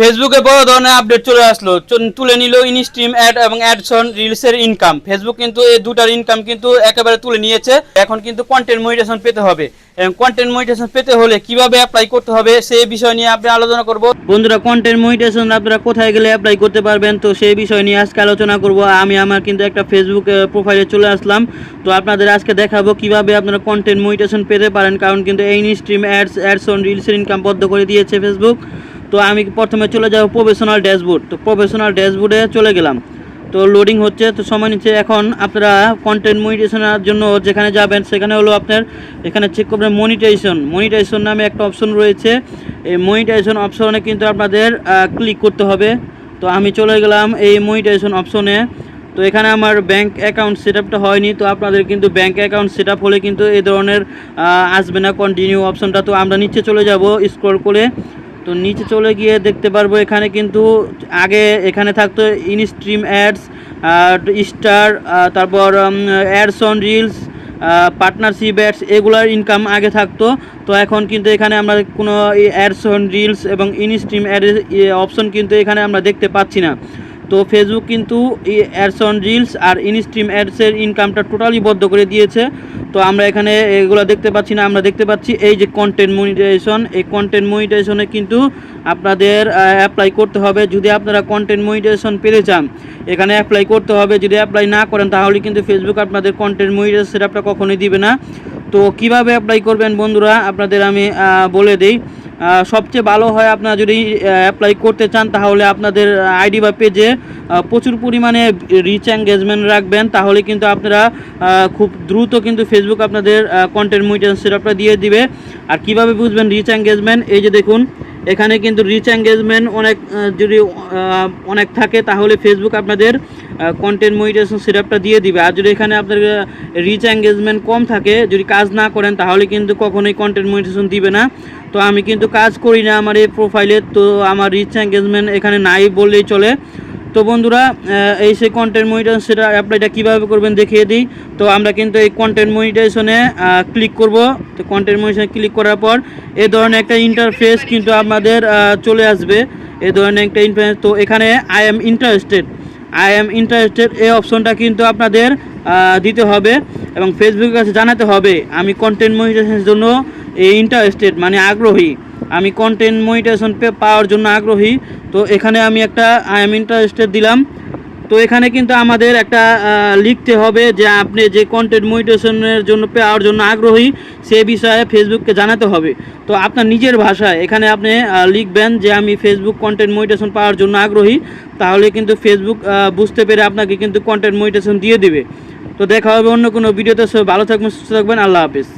ফেসবুকে বড় ধরনের আপডেট চলে আসলো। তুলে নিল ইনস্ট্রিম অ্যাড এবং অ্যাডসন রিলসের ইনকাম ফেসবুক কিন্তু এই দুটার ইনকাম কিন্তু একেবারে তুলে নিয়েছে। এখন কিন্তু কন্টেন্ট মনিটেশন পেতে হবে। এবং কন্টেন্ট মনিটেশন পেতে হলে কীভাবে অ্যাপ্লাই করতে হবে সেই বিষয় নিয়ে আপনি আলোচনা করব। বন্ধুরা কন্টেন্ট মনিটেশন আপনারা কোথায় গেলে অ্যাপ্লাই করতে পারবেন? তো সেই বিষয় নিয়ে আজকে আলোচনা করব। আমি আমার কিন্তু একটা ফেসবুক প্রোফাইলে চলে আসলাম। তো আপনাদের আজকে দেখাবো কীভাবে আপনারা কন্টেন্ট মনিটেশন পেতে পারেন। কারণ কিন্তু এই ইনস্ট্রিম অ্যাডস অ্যাডসন রিলসের ইনকাম বদ্ধ করে দিয়েছে ফেসবুক তো আমি প্রথমে চলে যাব প্রফেশনাল ড্যাশবোর্ড। তো প্রফেশনাল ড্যাশবোর্ডে চলে গেলাম। তো লোডিং হচ্ছে, তো সময় নিচ্ছে। এখন আপনারা কন্টেন্ট মনিটেশনের জন্য যেখানে যাবেন, সেখানে হলো আপনার, এখানে চেক করবেন মনিটাইজেশন মনিটাইজেশন নামে একটা অপশন রয়েছে। এই মনিটাইজেশন অপশনে কিন্তু আপনাদের ক্লিক করতে হবে। তো আমি চলে গেলাম এই মনিটাইজেশন অপশনে তো এখানে আমার ব্যাংক অ্যাকাউন্ট সেট আপটা হয়নি, তো আপনাদের কিন্তু ব্যাংক অ্যাকাউন্ট সেট হলে কিন্তু এই ধরনের আসবে না কন্টিনিউ অপশনটা তো আমরা নিচে চলে যাব স্ক্রল করে। তো নিচে চলে গিয়ে দেখতে পারব এখানে কিন্তু আগে এখানে থাকতো ইনস্ট্রিম অ্যাডস স্টার তারপর ads on reels partnership ads এগুলোর ইনকাম আগে থাকতো। তো এখন কিন্তু এখানে আমরা কোনো অ্যাডস অন রিলস এবং ইনস্ট্রিম অ্যাডের অপশন কিন্তু এখানে আমরা দেখতে পাচ্ছি না। তো ফেসবুক কিন্তু অ্যাডস অন রিলস আর ইনস্ট্রিম অ্যাডসের ইনকামটা টোটালি বদ্ধ করে দিয়েছে। তো আমরা এখানে এগুলো দেখতে পাচ্ছি না, আমরা দেখতে পাচ্ছি এই যে কন্টেন্ট মনিটাইজেশন এই কন্টেন্ট মনিটাইজেশনে কিন্তু আপনাদের অ্যাপ্লাই করতে হবে। যদি আপনারা কন্টেন্ট মনিটাইজেশন পেতে চান, এখানে অ্যাপ্লাই করতে হবে। যদি অ্যাপ্লাই না করেন, তাহলে কিন্তু ফেসবুক আপনাদের কন্টেন্ট মনিটাইজেশন সেটআপটা কখনোই দিবে না। তো কীভাবে অ্যাপ্লাই করবেন বন্ধুরা, আপনাদের আমি বলে দিই। সবচেয়ে ভালো হয় আপনার যদি অ্যাপ্লাই করতে চান, তাহলে আপনাদের আইডি বা পেজে প্রচুর পরিমাণে রিচ এঙ্গেজমেন্ট রাখবেন। তাহলে কিন্তু আপনারা খুব দ্রুত কিন্তু ফেসবুক আপনাদের কন্টেন্ট মনিটাইজেশন সেটআপটা দিয়ে দিবে। আর কীভাবে বুঝবেন রিচ এঙ্গেজমেন্ট এই যে দেখুন এখানে কিন্তু রিচ এঙ্গেজমেন্ট অনেক যদি অনেক থাকে, তাহলে ফেসবুক আপনাদের কন্টেন্ট মনিটাইজেশন সিরাপটা দিয়ে দিবে। আর যদি এখানে আপনার রিচ এঙ্গেজমেন্ট কম থাকে, যদি কাজ না করেন, তাহলে কিন্তু কখনোই কন্টেন্ট মনিটাইজেশন দিবে না। তো আমি কিন্তু কাজ করি না আমার এই প্রোফাইলে তো আমার রিচ এঙ্গেজমেন্ট এখানে নাই বললেই চলে। তো বন্ধুরা এই সেই কন্টেন্ট মনিটাইজেশন সেটা অ্যাপ্লাইটা কীভাবে করবেন দেখিয়ে দিই। তো আমরা কিন্তু এই কন্টেন্ট মনিটাইজেশনে ক্লিক করব। তো কন্টেন্ট মনিটাইজেশনে ক্লিক করার পর এই ধরনের একটা ইন্টারফেস কিন্তু আমাদের চলে আসবে। এই ধরনের একটা ইন্টারফেস তো এখানে I am interested I am interested এই অপশনটা কিন্তু আপনাদের দিতে হবে এবং ফেসবুকের কাছে জানাতে হবে, আমি কন্টেন্ট মনিটাইজেশনের জন্য এই ইন্টারেস্টেড মানে আগ্রহী। আমি কন্টেন্ট মনিটাইজেশন পাওয়ার জন্য আগ্রহী। তো এখানে আমি একটা আই এম ইন্টারেস্টেড দিলাম। তো এখানে কিন্তু আমাদের একটা লিখতে হবে যে আপনি যে কন্টেন্ট মনিটেশনের জন্য পাওয়ার জন্য আগ্রহী, সে বিষয়ে ফেসবুককে জানাতে হবে। তো আপনার নিজের ভাষায় এখানে আপনি লিখবেন যে আমি ফেসবুক কন্টেন্ট মনিটেশন পাওয়ার জন্য আগ্রহী। তাহলে কিন্তু ফেসবুক বুঝতে পেরে আপনাকে কিন্তু কন্টেন্ট মনিটেশন দিয়ে দিবে। তো দেখা হবে অন্য কোনো ভিডিওতে। ভালো থাকবেন, সুস্থ থাকবেন। আল্লাহ হাফিজ।